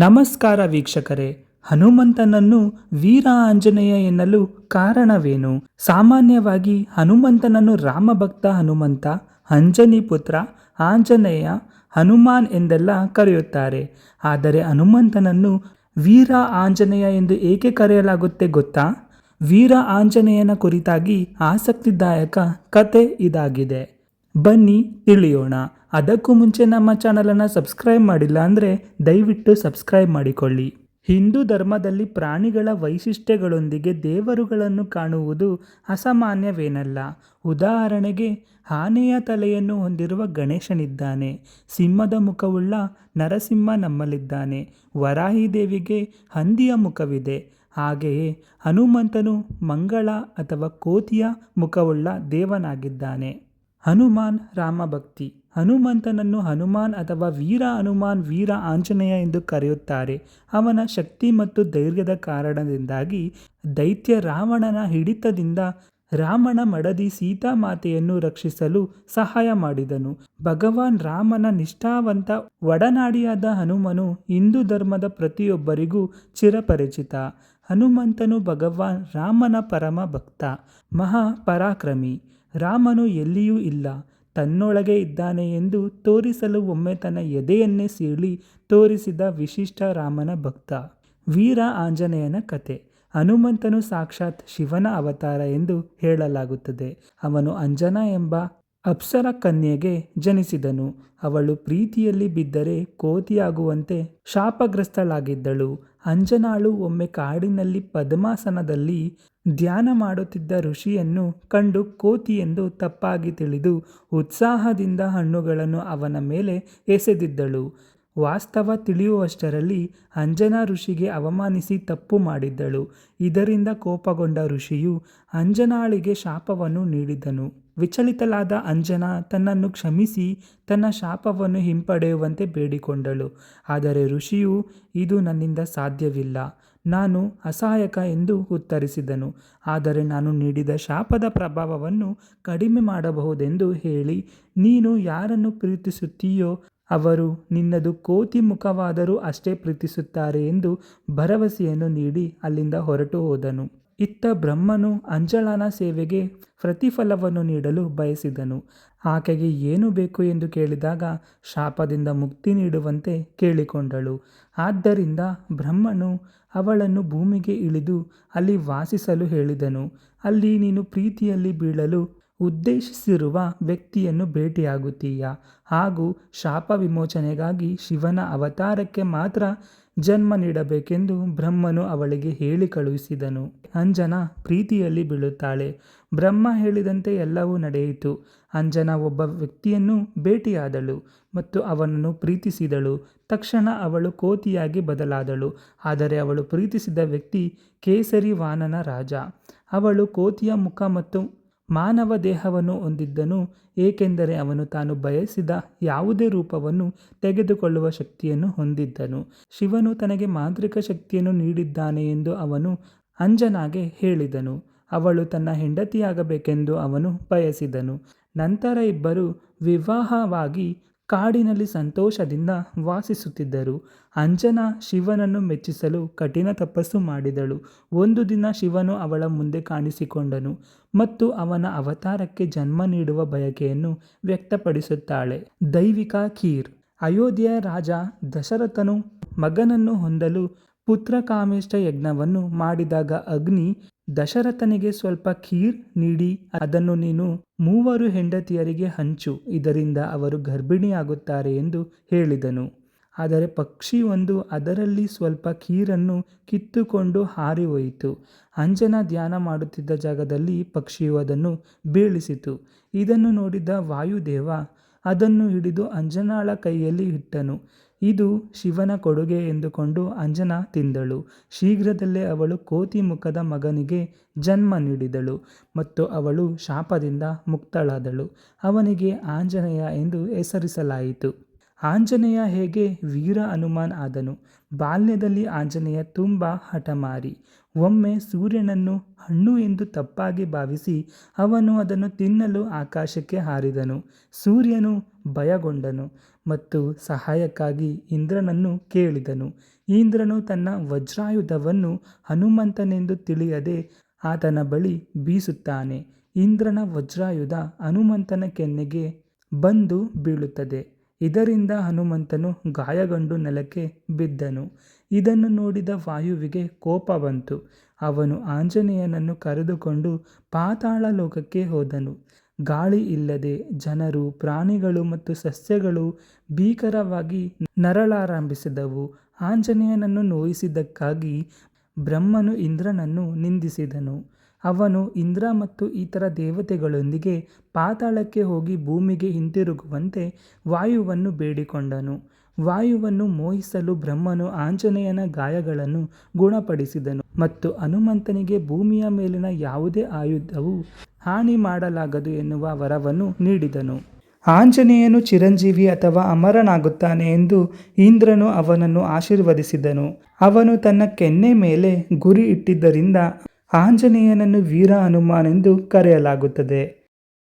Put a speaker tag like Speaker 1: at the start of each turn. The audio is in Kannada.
Speaker 1: ನಮಸ್ಕಾರ ವೀಕ್ಷಕರೇ, ಹನುಮಂತನನ್ನು ವೀರ ಆಂಜನೇಯ ಎನ್ನಲು ಕಾರಣವೇನು? ಸಾಮಾನ್ಯವಾಗಿ ಹನುಮಂತನನ್ನು ರಾಮಭಕ್ತ ಹನುಮಂತ, ಅಂಜನಿ ಪುತ್ರ, ಆಂಜನೇಯ, ಹನುಮಾನ್ ಎಂದೆಲ್ಲ ಕರೆಯುತ್ತಾರೆ. ಆದರೆ ಹನುಮಂತನನ್ನು ವೀರ ಆಂಜನೇಯ ಎಂದು ಏಕೆ ಕರೆಯಲಾಗುತ್ತೆ ಗೊತ್ತಾ? ವೀರ ಆಂಜನೇಯನ ಕುರಿತಾಗಿ ಆಸಕ್ತಿದಾಯಕ ಕತೆ ಇದಾಗಿದೆ. ಬನ್ನಿ ತಿಳಿಯೋಣ ಅದಕ್ಕೂ ಮುಂಚೆ ನಮ್ಮ ಚಾನಲನ್ನು ಸಬ್ಸ್ಕ್ರೈಬ್ ಮಾಡಿಲ್ಲ ಅಂದರೆ ದಯವಿಟ್ಟು ಸಬ್ಸ್ಕ್ರೈಬ್ ಮಾಡಿಕೊಳ್ಳಿ. ಹಿಂದೂ ಧರ್ಮದಲ್ಲಿ ಪ್ರಾಣಿಗಳ ವೈಶಿಷ್ಟ್ಯಗಳೊಂದಿಗೆ ದೇವರುಗಳನ್ನು ಕಾಣುವುದು ಅಸಾಮಾನ್ಯವೇನಲ್ಲ. ಉದಾಹರಣೆಗೆ, ಆನೆಯ ತಲೆಯನ್ನು ಹೊಂದಿರುವ ಗಣೇಶನಿದ್ದಾನೆ. ಸಿಂಹದ ಮುಖವುಳ್ಳ ನರಸಿಂಹ ನಮ್ಮಲ್ಲಿದ್ದಾನೆ. ವರಾಹಿ ದೇವಿಗೆ ಹಂದಿಯ ಮುಖವಿದೆ. ಹಾಗೆಯೇ ಹನುಮಂತನು ಮಂಗಳ ಅಥವಾ ಕೋತಿಯ ಮುಖವುಳ್ಳ ದೇವನಾಗಿದ್ದಾನೆ. ಹನುಮಾನ್ ರಾಮಭಕ್ತಿ ಹನುಮಂತನನ್ನು ಹನುಮಾನ್ ಅಥವಾ ವೀರ ಹನುಮಾನ್, ವೀರ ಆಂಜನೇಯ ಎಂದು ಕರೆಯುತ್ತಾರೆ. ಅವನ ಶಕ್ತಿ ಮತ್ತು ಧೈರ್ಯದ ಕಾರಣದಿಂದಾಗಿ ದೈತ್ಯ ರಾವಣನ ಹಿಡಿತದಿಂದ ರಾಮನ ಮಡದಿ ಸೀತಾ ಮಾತೆಯನ್ನು ರಕ್ಷಿಸಲು ಸಹಾಯ ಮಾಡಿದನು. ಭಗವಾನ್ ರಾಮನ ನಿಷ್ಠಾವಂತ ಒಡನಾಡಿಯಾದ ಹನುಮನು ಹಿಂದೂ ಧರ್ಮದ ಪ್ರತಿಯೊಬ್ಬರಿಗೂ ಚಿರಪರಿಚಿತ. ಹನುಮಂತನು ಭಗವಾನ್ ರಾಮನ ಪರಮ ಭಕ್ತ, ಮಹಾ ಪರಾಕ್ರಮಿ. ರಾಮನು ಎಲ್ಲಿಯೂ ಇಲ್ಲ, ತನ್ನೊಳಗೆ ಇದ್ದಾನೆ ಎಂದು ತೋರಿಸಲು ಒಮ್ಮೆ ತನ್ನ ಎದೆಯನ್ನೇ ಸೀಳಿ ತೋರಿಸಿದ ವಿಶಿಷ್ಟ ರಾಮನ ಭಕ್ತ. ವೀರ ಆಂಜನೇಯನ ಕತೆ. ಹನುಮಂತನು ಸಾಕ್ಷಾತ್ ಶಿವನ ಅವತಾರ ಎಂದು ಹೇಳಲಾಗುತ್ತದೆ. ಅವನು ಅಂಜನ ಎಂಬ ಅಪ್ಸರ ಕನ್ಯೆಗೆ ಜನಿಸಿದನು. ಅವಳು ಪ್ರೀತಿಯಲ್ಲಿ ಬಿದ್ದರೆ ಕೋತಿಯಾಗುವಂತೆ ಶಾಪಗ್ರಸ್ತಳಾಗಿದ್ದಳು. ಅಂಜನಾಳು ಒಮ್ಮೆ ಕಾಡಿನಲ್ಲಿ ಪದ್ಮಾಸನದಲ್ಲಿ ಧ್ಯಾನ ಮಾಡುತ್ತಿದ್ದ ಋಷಿಯನ್ನು ಕಂಡು ಕೋತಿ ಎಂದು ತಪ್ಪಾಗಿ ತಿಳಿದು ಉತ್ಸಾಹದಿಂದ ಹಣ್ಣುಗಳನ್ನು ಅವನ ಮೇಲೆ ಎಸೆದಿದ್ದಳು. ವಾಸ್ತವ ತಿಳಿಯುವಷ್ಟರಲ್ಲಿ ಅಂಜನಾ ಋಷಿಗೆ ಅವಮಾನಿಸಿ ತಪ್ಪು ಮಾಡಿದ್ದಳು. ಇದರಿಂದ ಕೋಪಗೊಂಡ ಋಷಿಯು ಅಂಜನಾಳಿಗೆ ಶಾಪವನ್ನು ನೀಡಿದನು. ವಿಚಲಿತಳಾದ ಅಂಜನಾ ತನ್ನನ್ನು ಕ್ಷಮಿಸಿ ತನ್ನ ಶಾಪವನ್ನು ಹಿಂಪಡೆಯುವಂತೆ ಬೇಡಿಕೊಂಡಳು. ಆದರೆ ಋಷಿಯು, ಇದು ನನ್ನಿಂದ ಸಾಧ್ಯವಿಲ್ಲ. ನಾನು ಅಸಹಾಯಕ ಎಂದು ಉತ್ತರಿಸಿದನು. ಆದರೆ ನಾನು ನೀಡಿದ ಶಾಪದ ಪ್ರಭಾವವನ್ನು ಕಡಿಮೆ ಮಾಡಬಹುದೆಂದು ಹೇಳಿ, ನೀನು ಯಾರನ್ನು ಪ್ರೀತಿಸುತ್ತೀಯೋ ಅವರು ನಿನ್ನದು ಕೋತಿ ಮುಖವಾದರೂ ಅಷ್ಟೇ ಪ್ರೀತಿಸುತ್ತಾರೆ ಎಂದು ಭರವಸೆಯನ್ನು ನೀಡಿ ಅಲ್ಲಿಂದ ಹೊರಟು ಹೋದನು. ಇತ್ತ ಬ್ರಹ್ಮನು ಅಂಜಳನ ಸೇವೆಗೆ ಪ್ರತಿಫಲವನ್ನು ನೀಡಲು ಬಯಸಿದನು. ಆಕೆಗೆ ಏನು ಬೇಕು ಎಂದು ಕೇಳಿದಾಗ ಶಾಪದಿಂದ ಮುಕ್ತಿ ನೀಡುವಂತೆ ಕೇಳಿಕೊಂಡಳು. ಆದ್ದರಿಂದ ಬ್ರಹ್ಮನು ಅವಳನ್ನು ಭೂಮಿಗೆ ಇಳಿದು ಅಲ್ಲಿ ವಾಸಿಸಲು ಹೇಳಿದನು. ಅಲ್ಲಿ ನೀನು ಪ್ರೀತಿಯಲ್ಲಿ ಬೀಳಲು ಉದ್ದೇಶಿಸಿರುವ ವ್ಯಕ್ತಿಯನ್ನು ಭೇಟಿಯಾಗುತ್ತೀಯ? ಹಾಗೂ ಶಾಪ ವಿಮೋಚನೆಗಾಗಿ ಶಿವನ ಅವತಾರಕ್ಕೆ ಮಾತ್ರ ಜನ್ಮ ನೀಡಬೇಕೆಂದು ಬ್ರಹ್ಮನು ಅವಳಿಗೆ ಹೇಳಿ ಕಳುಹಿಸಿದನು. ಅಂಜನಾ ಪ್ರೀತಿಯಲ್ಲಿ ಬೀಳುತ್ತಾಳೆ. ಬ್ರಹ್ಮ ಹೇಳಿದಂತೆ ಎಲ್ಲವೂ ನಡೆಯಿತು. ಅಂಜನಾ ಒಬ್ಬ ವ್ಯಕ್ತಿಯನ್ನು ಭೇಟಿಯಾದಳು ಮತ್ತು ಅವನನ್ನು ಪ್ರೀತಿಸಿದಳು. ತಕ್ಷಣ ಅವಳು ಕೋತಿಯಾಗಿ ಬದಲಾದಳು. ಆದರೆ ಅವಳು ಪ್ರೀತಿಸಿದ ವ್ಯಕ್ತಿ ಕೇಸರಿ ವಾನನ ರಾಜ. ಅವಳು ಕೋತಿಯ ಮುಖ ಮತ್ತು ಮಾನವ ದೇಹವನ್ನು ಹೊಂದಿದ್ದನು, ಏಕೆಂದರೆ ಅವನು ತಾನು ಬಯಸಿದ ಯಾವುದೇ ರೂಪವನ್ನು ತೆಗೆದುಕೊಳ್ಳುವ ಶಕ್ತಿಯನ್ನು ಹೊಂದಿದ್ದನು. ಶಿವನು ತನಗೆ ಮಾಂತ್ರಿಕ ಶಕ್ತಿಯನ್ನು ನೀಡಿದ್ದಾನೆ ಎಂದು ಅವನು ಅಂಜನಾಗೆ ಹೇಳಿದನು. ಅವಳು ತನ್ನ ಹೆಂಡತಿಯಾಗಬೇಕೆಂದು ಅವನು ಬಯಸಿದನು. ನಂತರ ಇಬ್ಬರು ವಿವಾಹವಾಗಿ ಕಾಡಿನಲ್ಲಿ ಸಂತೋಷದಿಂದ ವಾಸಿಸುತ್ತಿದ್ದರು. ಅಂಜನಾ ಶಿವನನ್ನು ಮೆಚ್ಚಿಸಲು ಕಠಿಣ ತಪಸ್ಸು ಮಾಡಿದಳು. ಒಂದು ದಿನ ಶಿವನು ಅವಳ ಮುಂದೆ ಕಾಣಿಸಿಕೊಂಡನು ಮತ್ತು ಅವನ ಅವತಾರಕ್ಕೆ ಜನ್ಮ ನೀಡುವ ಬಯಕೆಯನ್ನು ವ್ಯಕ್ತಪಡಿಸುತ್ತಾಳೆ. ದೈವಿಕ ಖೀರ್. ಅಯೋಧ್ಯೆಯ ರಾಜ ದಶರಥನು ಮಗನನ್ನು ಹೊಂದಲು ಪುತ್ರಕಾಮೇಷ್ಟ ಯಜ್ಞವನ್ನು ಮಾಡಿದಾಗ ಅಗ್ನಿ ದಶರಥನಿಗೆ ಸ್ವಲ್ಪ ಖೀರ್ ನೀಡಿ, ಅದನ್ನು ನೀನು ಮೂವರು ಹೆಂಡತಿಯರಿಗೆ ಹಂಚು, ಇದರಿಂದ ಅವರು ಗರ್ಭಿಣಿಯಾಗುತ್ತಾರೆ ಎಂದು ಹೇಳಿದನು. ಆದರೆ ಪಕ್ಷಿ ಒಂದು ಅದರಲ್ಲಿ ಸ್ವಲ್ಪ ಖೀರನ್ನು ಕಿತ್ತುಕೊಂಡು ಹಾರಿ ಹೋಯಿತು ಅಂಜನಾ ಧ್ಯಾನ ಮಾಡುತ್ತಿದ್ದ ಜಾಗದಲ್ಲಿ ಪಕ್ಷಿಯು ಅದನ್ನು ಬೀಳಿಸಿತು. ಇದನ್ನು ನೋಡಿದ ವಾಯುದೇವ ಅದನ್ನು ಹಿಡಿದು ಅಂಜನಾಳ ಕೈಯಲ್ಲಿ ಇಟ್ಟನು. ಇದು ಶಿವನ ಕೊಡುಗೆ ಎಂದುಕೊಂಡು ಅಂಜನ ತಿಂದಳು. ಶೀಘ್ರದಲ್ಲೇ ಅವಳು ಕೋತಿ ಮುಖದ ಮಗನಿಗೆ ಜನ್ಮ ನೀಡಿದಳು ಮತ್ತು ಅವಳು ಶಾಪದಿಂದ ಮುಕ್ತಳಾದಳು. ಅವನಿಗೆ ಆಂಜನೇಯ ಎಂದು ಹೆಸರಿಸಲಾಯಿತು. ಆಂಜನೇಯ ಹೇಗೆ ವೀರ ಹನುಮಾನ್ ಆದನು? ಬಾಲ್ಯದಲ್ಲಿ ಆಂಜನೇಯ ತುಂಬ ಹಠಮಾರಿ. ಒಮ್ಮೆ ಸೂರ್ಯನನ್ನು ಹಣ್ಣು ಎಂದು ತಪ್ಪಾಗಿ ಭಾವಿಸಿ ಅವನು ಅದನ್ನು ತಿನ್ನಲು ಆಕಾಶಕ್ಕೆ ಹಾರಿದನು. ಸೂರ್ಯನು ಭಯಗೊಂಡನು. ಮತ್ತು ಸಹಾಯಕ್ಕಾಗಿ ಇಂದ್ರನನ್ನು ಕೇಳಿದನು. ಇಂದ್ರನು ತನ್ನ ವಜ್ರಾಯುಧವನ್ನು ಹನುಮಂತನೆಂದು ತಿಳಿಯದೆ ಆತನ ಬಳಿ ಬೀಸುತ್ತಾನೆ. ಇಂದ್ರನ ವಜ್ರಾಯುಧ ಹನುಮಂತನ ಕೆನ್ನೆಗೆ ಬಂದು ಬೀಳುತ್ತದೆ. ಇದರಿಂದ ಹನುಮಂತನು ಗಾಯಗೊಂಡು ನೆಲಕ್ಕೆ ಬಿದ್ದನು. ಇದನ್ನು ನೋಡಿದ ವಾಯುವಿಗೆ ಕೋಪ ಬಂತು. ಅವನು ಆಂಜನೇಯನನ್ನು ಕರೆದುಕೊಂಡು ಪಾತಾಳ ಲೋಕಕ್ಕೆ ಹೋದನು. ಗಾಳಿ ಇಲ್ಲದೆ ಜನರು, ಪ್ರಾಣಿಗಳು ಮತ್ತು ಸಸ್ಯಗಳು ಭೀಕರವಾಗಿ ನರಳಾರಂಭಿಸಿದವು. ಆಂಜನೇಯನನ್ನು ನೋಯಿಸಿದ್ದಕ್ಕಾಗಿ ಬ್ರಹ್ಮನು ಇಂದ್ರನನ್ನು ನಿಂದಿಸಿದನು. ಅವನು ಇಂದ್ರ ಮತ್ತು ಇತರ ದೇವತೆಗಳೊಂದಿಗೆ ಪಾತಾಳಕ್ಕೆ ಹೋಗಿ ಭೂಮಿಗೆ ಹಿಂತಿರುಗುವಂತೆ ವಾಯುವನ್ನು ಬೇಡಿಕೊಂಡನು. ವಾಯುವನ್ನು ಮೋಹಿಸಲು ಬ್ರಹ್ಮನು ಆಂಜನೇಯನ ಗಾಯಗಳನ್ನು ಗುಣಪಡಿಸಿದನು ಮತ್ತು ಹನುಮಂತನಿಗೆ ಭೂಮಿಯ ಮೇಲಿನ ಯಾವುದೇ ಆಯುಧವು ಹಾನಿ ಮಾಡಲಾಗದು ಎನ್ನುವ ವರವನ್ನು ನೀಡಿದನು. ಆಂಜನೇಯನು ಚಿರಂಜೀವಿ ಅಥವಾ ಅಮರನಾಗುತ್ತಾನೆ ಎಂದು ಇಂದ್ರನು ಅವನನ್ನು ಆಶೀರ್ವದಿಸಿದನು. ಅವನು ತನ್ನ ಕೆನ್ನೆ ಮೇಲೆ ಗುರಿ ಇಟ್ಟಿದ್ದರಿಂದ ಆಂಜನೇಯನನ್ನು ವೀರ ಹನುಮಾನೆಂದು ಕರೆಯಲಾಗುತ್ತದೆ.